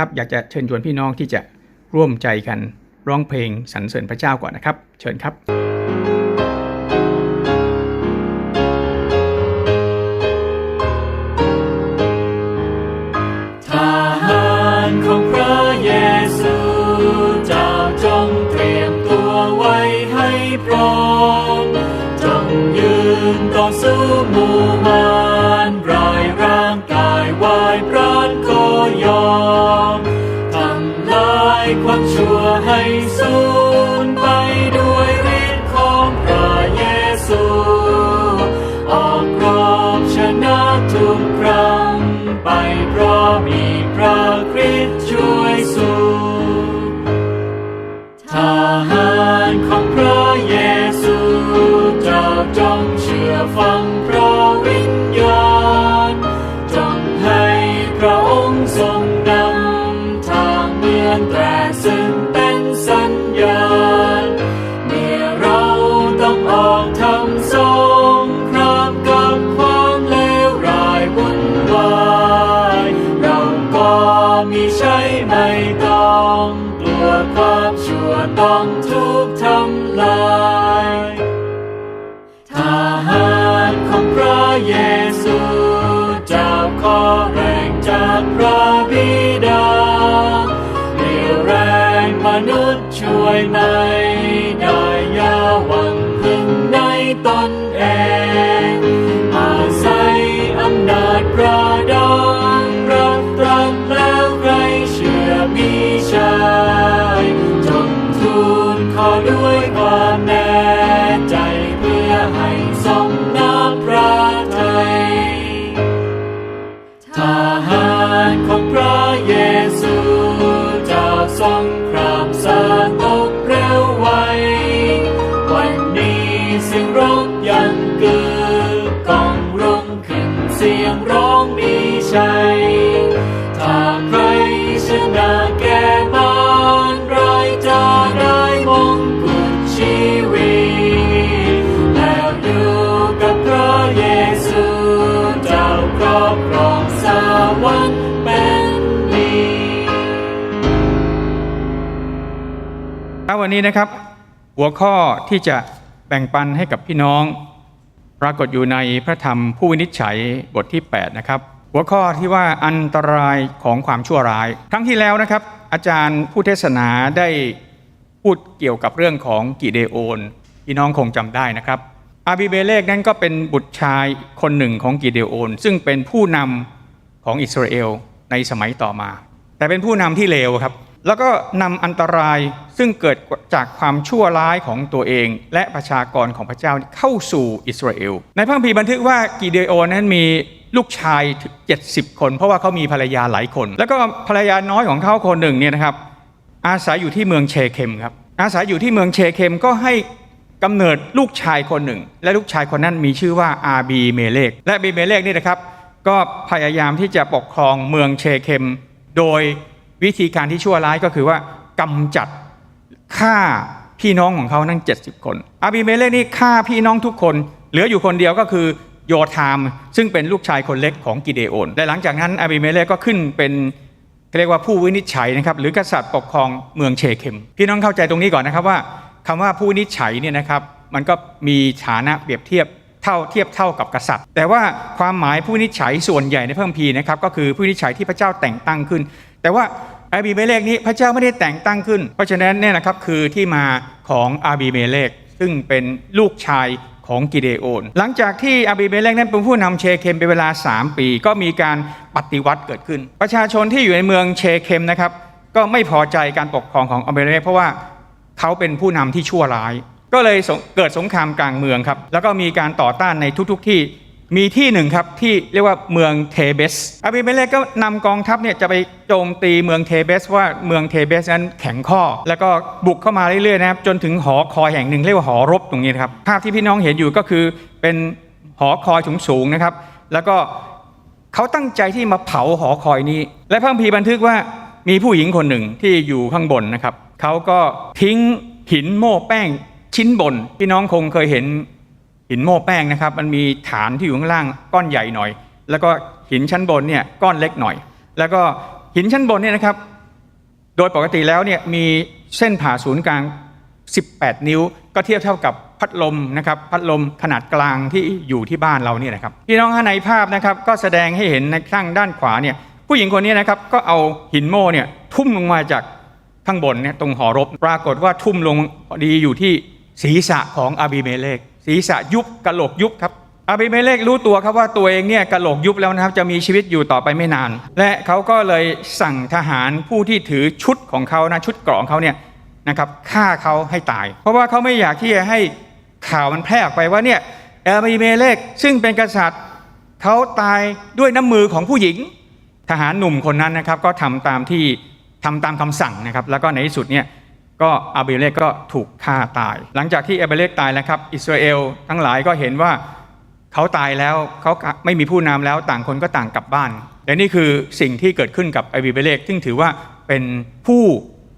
ครับอยากจะเชิญชวนพี่น้องที่จะร่วมใจกันร้องเพลงสรรเสริญพระเจ้าก่อนนะครับ เชิญครับ ไม่ต้องกลัวความชั่วต้องถูกทำลายทหารของพระเยซูเจ้าขอแรงจากพระบิดาเรียวแรงมนุษย์ช่วยไม่ สียงร้องยังกึกก้องรุ่งขึ้นเสียงร้องมีชัย ถ้าใครชนะแก่มารรายจะได้มงกุฎชีวิต แล้วอยู่กับพระเยซูเจ้าครอบครองสวรรค์เป็นดีครับวันนี้นะครับ หัวข้อที่จะ บ่งปันให้กับพี่น้อง ปรากฏอยู่ในพระธรรมผู้วินิจฉัยบทที่ 8 นะครับ หัวข้อที่ว่าอันตรายของความชั่วร้าย ครั้งที่แล้วนะครับ อาจารย์ผู้เทศนาได้พูดเกี่ยวกับเรื่องของกิเดโอน พี่น้องคงจำได้นะครับ อาบิเบเลกนั้นก็เป็นบุตรชายคนหนึ่งของกิเดโอน ซึ่งเป็นผู้นำของอิสราเอลในสมัยต่อมา แต่เป็นผู้นำที่เลวครับ แล้วก็นำอันตรายซึ่งเกิดจากความชั่วร้ายของตัวเอง และประชากรของพระเจ้าเข้าสู่อิสราเอล ในพระคัมภีร์บันทึกว่ากิเดโอนนั้นมีลูกชายถึง70 คน เพราะว่าเขามีภรรยาหลายคน แล้วก็ภรรยาน้อยของเขาคนหนึ่งเนี่ยนะครับอาศัยอยู่ที่เมืองเชเคมครับอาศัยอยู่ที่เมืองเชเคมก็ให้กำเนิดลูกชายคนหนึ่ง และลูกชายคนนั้นมีชื่อว่าอาบีเมเลกและบีเมเลกนี่นะครับ ก็พยายามที่จะปกครองเมืองเชเคม โดย วิธีการที่ชั่วร้ายก็คือว่ากำจัดฆ่าพี่น้องของเขานั่ง 70 คนอาบีเมเลนี่ฆ่าพี่น้องทุกคน เหลืออยู่คนเดียวก็คือโยธาม ซึ่งเป็นลูกชายคนเล็กของกิเดโอน และหลังจากนั้นอาบีเมเลกก็ขึ้นเป็นเรียกว่าผู้วินิจฉัยนะครับ หรือกษัตริย์ปกครองเมืองเชเคมพี่น้องเข้าใจตรงนี้ก่อนนะครับว่าคำว่าผู้วินิจฉัยเนี่ยนะครับ มันก็มีฐานะเปรียบเทียบเท่าเทียบเท่ากับกษัตริย์ แต่ว่าความหมายผู้วินิจฉัยส่วนใหญ่ในเพระคัมภีนะครับก็คือผู้วินิจฉัยที่พระเจ้าแต่งตั้งขึ้น แต่ว่า อาบีเมเลกนี้พระเจ้าไม่ได้แต่งตั้งขึ้น เพราะฉะนั้นเนี่ยนะครับคือที่มาของอาบีเมเลกซึ่งเป็นลูกชายของกิเดโอน หลังจากที่อาบีเมเลกนั้นเป็นผู้นำเชเคมเป็นเวลา 3 ปี ก็มีการปฏิวัติเกิดขึ้น ประชาชนที่อยู่ในเมืองเชเคมนะครับก็ไม่พอใจการปกครองของอาบีเมเลกเพราะว่าเขาเป็นผู้นำที่ชั่วร้าย ก็เลยเกิดสงครามกลางเมืองครับแล้วก็มีการต่อต้านในทุก ๆ ที่ มีที่หนึ่งครับที่เรียกว่าเมืองเทเบสอาบิเมเลกก็นำกองทัพเนี่ยจะไปโจมตีเมืองเทเบสว่าเมืองเทเบสนั้นแข็งข้อ แล้วก็บุกเข้ามาเรื่อยๆนะครับจนถึงหอคอยแห่งหนึ่งเรียกว่าหอรบตรงนี้นะครับภาพที่พี่น้องเห็นอยู่ก็คือเป็นหอคอยสูงๆนะครับ แล้วก็เขาตั้งใจที่มาเผาหอคอยนี้ และพระคัมภีร์บันทึกว่ามีผู้หญิงคนหนึ่งที่อยู่ข้างบนนะครับเขาก็ทิ้งหินโม่แป้งชิ้นบนพี่น้องคงเคยเห็น หินโม่แป้งนะครับ มันมีฐานที่อยู่ข้างล่างก้อนใหญ่หน่อย แล้วก็หินชั้นบนเนี่ยก้อนเล็กหน่อย แล้วก็หินชั้นบนเนี่ยนะครับ โดยปกติแล้วเนี่ยมีเส้นผ่าศูนย์กลาง 18 นิ้ว ก็เทียบเท่ากับพัดลมนะครับพัดลมขนาดกลางที่อยู่ที่บ้านเราเนี่ยนะครับพี่น้องฮะในภาพนะครับ ก็แสดงให้เห็นในข้างด้านขวาเนี่ยผู้หญิงคนนี้นะครับก็เอาหินโม่เนี่ยทุ่มลงมาจากข้างบนเนี่ยตรงหอรบปรากฏว่าทุ่มลงดีอยู่ที่ศีรษะของอาบีเมเลก ศีรษะยุบกะโหลกยุบครับอาบิเมเลกรู้ตัวครับว่าตัวเองเนี่ยกะโหลกยุบแล้วนะครับ จะมีชีวิตอยู่ต่อไปไม่นาน และเขาก็เลยสั่งทหารผู้ที่ถือชุดของเขานะชุดกรองเขาเนี่ยนะครับฆ่าเขาให้ตาย เพราะว่าเขาไม่อยากที่จะให้ข่าวมันแพร่ออกไปว่าเนี่ยอาบิเมเลกซึ่งเป็นกษัตริย์เขาตายด้วยน้ำมือของผู้หญิง ทหารหนุ่มคนนั้นนะครับก็ทำตามที่ทำตามคำสั่งนะครับ แล้วก็ในที่สุดเนี่ย ก็อาเบเลกก็ถูกฆ่าตาย หลังจากที่อาเบเลกตายแล้วครับ อิสราเอลทั้งหลายก็เห็นว่าเขาตายแล้วเขาไม่มีผู้นำแล้วต่างคนก็ต่างกลับบ้าน และนี่คือสิ่งที่เกิดขึ้นกับอาเบเลกซึ่งถือว่าเป็นผู้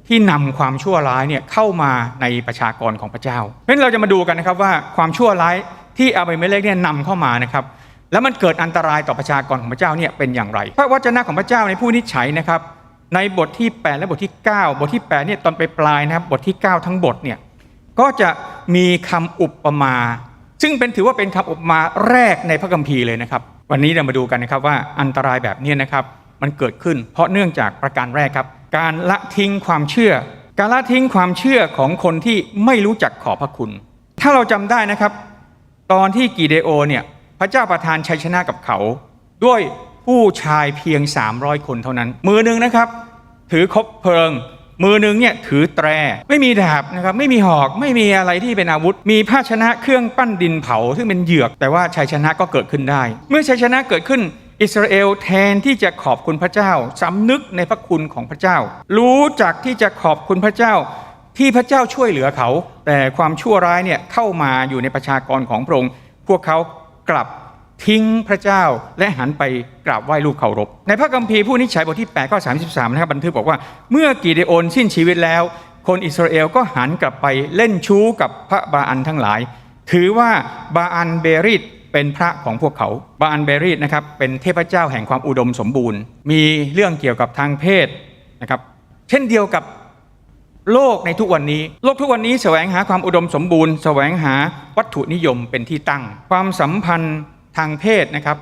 ที่นำความชั่วร้ายเนี่ยเข้ามาในประชากรของพระเจ้า เพราะฉะนั้นเราจะมาดูกันนะครับว่าความชั่วร้ายที่อาเบเมเลกเนี่ยนำเข้ามานะครับ แล้วมันเกิดอันตรายต่อประชากรของพระเจ้าเนี่ยเป็นอย่างไร พระวจนะของพระเจ้าในผู้นิจฉัยนะครับ ในบทที่ 8 และบทที่ 9 บทที่8เนี่ยตอนไปปลายนะครับบทที่ 9 ทั้งบทเนี่ยก็จะมีคำอุปมา ซึ่งเป็นถือว่าเป็นคำอุปมาแรกในพระคัมภีร์เลยนะครับ วันนี้เรามาดูกันนะครับว่าอันตรายแบบนี้นะครับมันเกิดขึ้น เพราะเนื่องจากประการแรกครับ การละทิ้งความเชื่อ การละทิ้งความเชื่อของคนที่ไม่รู้จักขอบพระคุณ ถ้าเราจำได้นะครับ ตอนที่กีเดโอเนี่ยพระเจ้าประทานชัยชนะกับเขา ด้วย ผู้ชายเพียง 300 คนเท่านั้น มือหนึ่งนะครับ ถือคบเพลิง มือหนึ่งเนี่ยถือแตร ไม่มีดาบนะครับไม่มีหอกไม่มีอะไรที่เป็นอาวุธ มีภาชนะเครื่องปั้นดินเผาซึ่งเป็นเหยือก แต่ว่าชัยชนะก็เกิดขึ้นได้ เมื่อชัยชนะเกิดขึ้นอิสราเอลแทนที่จะขอบคุณพระเจ้าสำนึกในพระคุณของพระเจ้า รู้จักที่จะขอบคุณพระเจ้า ที่พระเจ้าช่วยเหลือเขา แต่ความชั่วร้ายเนี่ยเข้ามาอยู่ในประชากรของพระองค์พวกเขากลับ ทิ้งพระเจ้าและหันไปกราบไหว้ลูกเคารพ ในพระคัมภีร์ผู้นิจฉัยบทที่ 8 ข้อ 33 นะครับบันทึกบอกว่า เมื่อกีเดโอนสิ้นชีวิตแล้ว คนอิสราเอลก็หันกลับไปเล่นชู้กับพระบาอันทั้งหลาย ถือว่าบาอันเบริดเป็นพระของพวกเขา บาอันเบริดนะครับเป็นเทพเจ้าแห่งความอุดมสมบูรณ์ มีเรื่องเกี่ยวกับทางเพศนะครับเช่นเดียวกับโลกในทุกวันนี้ โลกทุกวันนี้แสวงหาความอุดมสมบูรณ์ แสวงหาวัตถุนิยมเป็นที่ตั้ง ความสัมพันธ์ ทางเพศนะครับ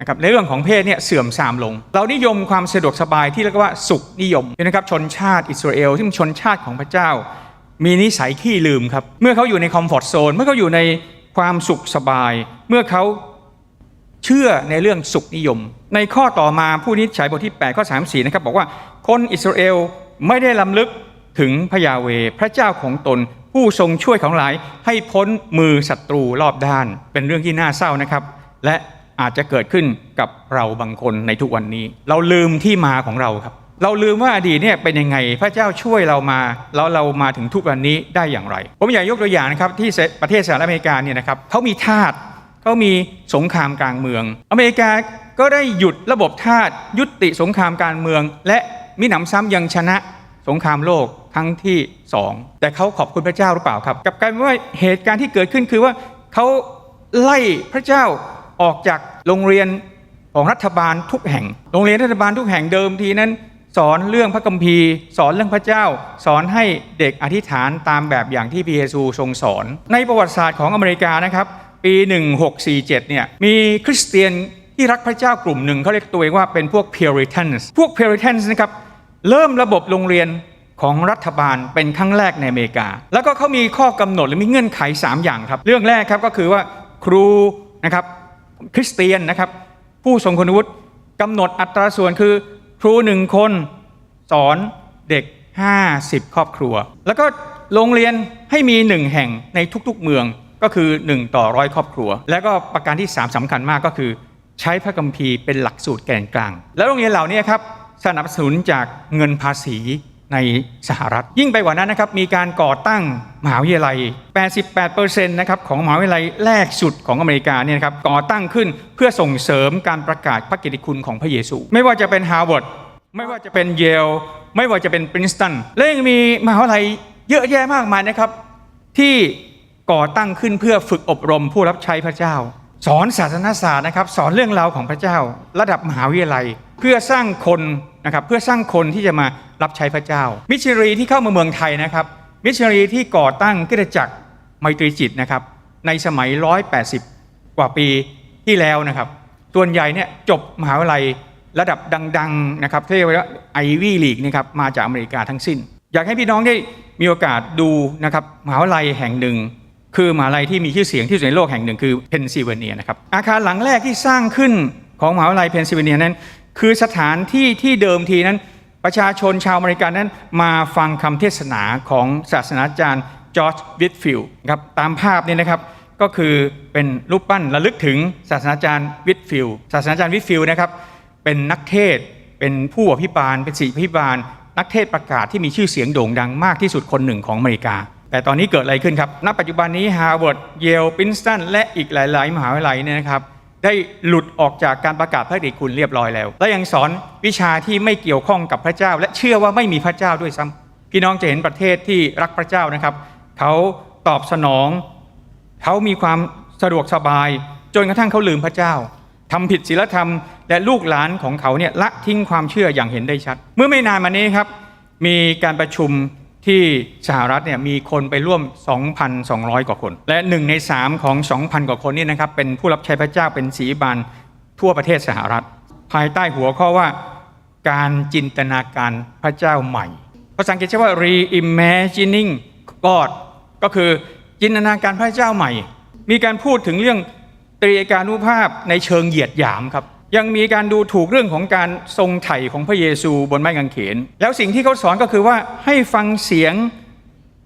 นะครับในเรื่องของเพศเนี่ยเสื่อมทรามลง เรานิยมความสะดวกสบายที่เรียกว่าสุขนิยมนะครับชนชาติอิสราเอลซึ่งชนชาติของพระเจ้า มีนิสัยขี้ลืมครับ เมื่อเขาอยู่ในคอมฟอร์ทโซนเมื่อเขาอยู่ในความสุขสบาย เมื่อเขาเชื่อในเรื่องสุขนิยม ในข้อต่อมาผู้นิจฉัยบทที่8ข้อ3 4นะครับบอกว่าคนอิสราเอลไม่ได้ลำลึกถึงพระยาเวพระเจ้าของตนผู้ทรงช่วยของหลายให้พ้นมือศัตรูรอบด้าน เป็นเรื่องที่น่าเศร้านะครับ และอาจจะเกิดขึ้นกับเราบางคนในทุกวันนี้ เราลืมที่มาของเราครับ เราลืมว่าอดีตเนี่ยเป็นยังไงพระเจ้าช่วยเรามาแล้วเรามาถึงทุกวันนี้ได้อย่างไร ผมอยากยกตัวอย่างนะครับที่ประเทศสหรัฐอเมริกาเนี่ยนะครับเขามีทาสเขามีสงครามกลางเมือง อเมริกาก็ได้หยุดระบบทาสยุติสงครามการเมือง และมิหนำซ้ำยังชนะสงครามโลกครั้งที่สองแต่เขาขอบคุณพระเจ้าหรือเปล่าครับ กับการว่าเหตุการณ์ที่เกิดขึ้นคือว่าเขาไล่พระเจ้า ออกจากโรงเรียนของรัฐบาลทุกแห่ง โรงเรียนรัฐบาลทุกแห่งเดิมทีนั้น สอนเรื่องพระคัมภีร์ สอนเรื่องพระเจ้า สอนให้เด็กอธิษฐานตามแบบอย่างที่พระเยซูทรงสอน ในประวัติศาสตร์ของอเมริกานะครับ ปี 1647 เนี่ยมีคริสเตียนที่รักพระเจ้ากลุ่มหนึ่งเขาเรียกตัวเองว่าเป็นพวก Puritans พวก Puritans นะครับเริ่มระบบโรงเรียนของรัฐบาลเป็นครั้งแรกในอเมริกา แล้วก็เขามีข้อกำหนดหรือมีเงื่อนไข 3 อย่างครับ เรื่องแรกครับก็คือว่าครูนะครับ คริสเตียนนะครับ ผู้ทรงคุณวุฒิกำหนดอัตราส่วนคือครูหนึ่งคนสอนเด็ก 50 ครอบครัว แล้วก็โรงเรียนให้มีหนึ่งแห่งในทุกๆเมืองก็คือ 1 ต่อร้อยครอบครัว แล้วก็ประการที่ 3สำคัญมากก็คือ ใช้พระคัมภีร์เป็นหลักสูตรแกนกลาง แล้วโรงเรียนเหล่านี้ครับสนับสนุนจากเงินภาษี ในสหรัฐ ยิ่งไปกว่านั้นนะครับมีการก่อตั้งมหาวิทยาลัย 88%นะครับของมหาวิทยาลัยแรกสุดของอเมริกาเนี่ยครับก่อตั้งขึ้นเพื่อส่งเสริมการประกาศพระกิตติคุณของพระเยซู ไม่ว่าจะเป็นฮาร์วาร์ดไม่ว่าจะเป็นเยลไม่ว่าจะเป็นปรินสตันและยังมีมหาวิทยาลัยเยอะแยะมากมายนะครับ ที่ก่อตั้งขึ้นเพื่อฝึกอบรมผู้รับใช้พระเจ้า สอนศาสนศาสตร์นะครับ สอนเรื่องราวของพระเจ้า ระดับมหาวิทยาลัย เพื่อสร้างคน นะครับเพื่อสร้างคนที่จะมารับใช้พระเจ้า มิชชันรีที่เข้ามาเมืองไทยนะครับ มิชชันรีที่ก่อตั้งคริสตจักรไมตรีจิตนะครับ ในสมัย 180 กว่าปีที่แล้วนะครับส่วนใหญ่เนี่ยจบมหาวิทยาลัยระดับดังๆนะครับที่เรียกว่าไอวี่ลีกนะครับมาจากอเมริกาทั้งสิ้น อยากให้พี่น้องได้มีโอกาสดูนะครับมหาวิทยาลัยแห่งหนึ่ง คือมหาลัยที่มีชื่อเสียงที่สุดในโลกแห่งหนึ่งคือเพนซิลเวเนียนะครับอาคารหลังแรกที่สร้างขึ้นของมหาวิทยาลัยเพนซิลเวเนียนั้น คือสถานที่ที่เดิมทีนั้น ประชาชนชาวอเมริกันนั้นมาฟังคำเทศนาของศาสนาจารย์จอร์จวิทฟิลด์ครับตามภาพนี้นะครับก็คือเป็นรูปปั้นระลึกถึงศาสนาจารย์วิทฟิลด์ศาสนาจารย์วิทฟิลด์นะครับเป็นนักเทศเป็นผู้อภิบาลเป็นศิษย์อภิบาล นักเทศประกาศที่มีชื่อเสียงโด่งดังมากที่สุดคนหนึ่งของอเมริกา แต่ตอนนี้เกิดอะไรขึ้นครับณปัจจุบันนี้ฮาร์วาร์ดเยล ปรินสตันและอีกหลาย ๆ มหาวิทยาลัยเนี่ยนะครับ ได้หลุดออกจากการประกาศพระเดชคุณเรียบร้อยแล้ว และยังสอนวิชาที่ไม่เกี่ยวข้องกับพระเจ้า และเชื่อว่าไม่มีพระเจ้าด้วยซ้ำพี่น้องจะเห็นประเทศที่รักพระเจ้านะครับ เขาตอบสนอง เขามีความสะดวกสบาย จนกระทั่งเขาลืมพระเจ้าทำผิดศีลธรรม และลูกหลานของเขาเนี่ยละทิ้งความเชื่ออย่างเห็นได้ชัด เมื่อไม่นานมานี้ครับ มีการประชุม ที่สหรัฐเนี่ยมีคนไปร่วม 2,200 กว่าคน และหนึ่งในสามของ 2,000 กว่าคนนี่นะครับเป็นผู้รับใช้พระเจ้าเป็นศีบาลทั่วประเทศสหรัฐ ภายใต้หัวข้อว่าการจินตนาการพระเจ้าใหม่ ภาษาอังกฤษใช้ว่า reimagining God ก็คือจินตนาการพระเจ้าใหม่ มีการพูดถึงเรื่องตรีเอกานุภาพในเชิงเหยียดหยามครับ ยังมีการดูถูกเรื่องของการทรงไถ่ของพระเยซูบนไม้กางเขน แล้วสิ่งที่เขาสอนก็คือว่าให้ฟังเสียง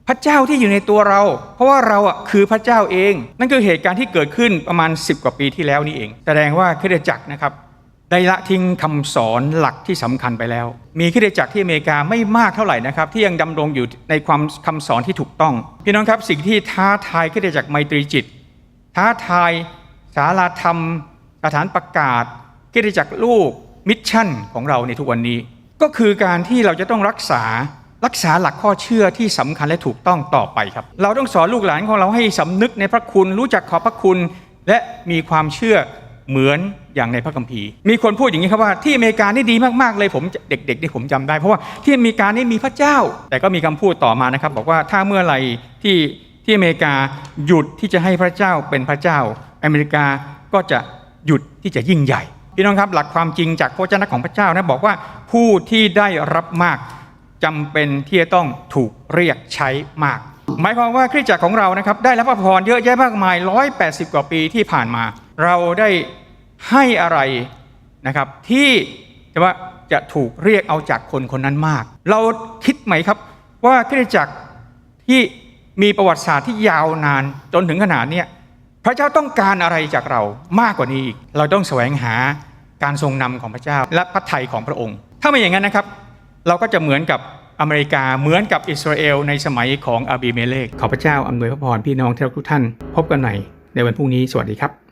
พระเจ้าที่อยู่ในตัวเรา เพราะว่าเราอะคือพระเจ้าเอง นั่นคือเหตุการณ์ที่เกิดขึ้นประมาณ 10 กว่าปีที่แล้วนี่เอง แสดงว่าคริสตจักรนะครับได้ละทิ้งคำสอนหลักที่สำคัญไปแล้ว มีคริสตจักรที่อเมริกาไม่มากเท่าไหร่นะครับ ที่ยังดำรงอยู่ในความคำสอนที่ถูกต้อง พี่น้องครับสิ่งที่ท้าทายคริสตจักรไมตรีจิต ท้าทายสาราธรรมสถานประกาศ คริสตจักรลูกมิชชั่นของเราในทุกวันนี้ ก็คือการที่เราจะต้องรักษารักษาหลักข้อเชื่อที่สำคัญและถูกต้องต่อไปครับ เราต้องสอนลูกหลานของเราให้สำนึกในพระคุณ รู้จักขอบพระคุณ และมีความเชื่อเหมือนอย่างในพระคัมภีร์ มีคนพูดอย่างนี้ครับว่าที่อเมริกานี่ดีมากๆเลยผมเด็กๆนี่ผมจำได้ เพราะว่าที่อเมริกานี่มีพระเจ้า แต่ก็มีคำพูดต่อมานะครับ บอกว่าถ้าเมื่อไหร่ที่ที่อเมริกาหยุดที่จะให้พระเจ้าเป็นพระเจ้า อเมริกาก็จะหยุดที่จะยิ่งใหญ่ พี่น้องครับหลักความจริงจากพระเจ้าของพระเจ้านะบอกว่าผู้ที่ได้รับมากจำเป็นที่จะต้องถูกเรียกใช้มาก หมายความว่าคริสตจักรของเรานะครับได้รับพระพรเยอะแยะมากมาย 180 กว่าปีที่ผ่านมา เราได้ให้อะไรนะครับที่จะว่าจะถูกเรียกเอาจากคนคนนั้นมาก เราคิดไหมครับว่าคริสตจักรที่มีประวัติศาสตร์ที่ยาวนานจนถึงขนาดเนี้ย พระเจ้าต้องการอะไรจากเรามากกว่านี้อีก เราต้องแสวงหาการทรงนำของพระเจ้าและพระทัยของพระองค์ ถ้าไม่อย่างนั้นนะครับ เราก็จะเหมือนกับอเมริกาเหมือนกับอิสราเอลในสมัยของอาบีเมเลกขอพระเจ้าอำนวยพระพรพี่น้องทุกท่าน พบกันใหม่ในวันพรุ่งนี้สวัสดีครับ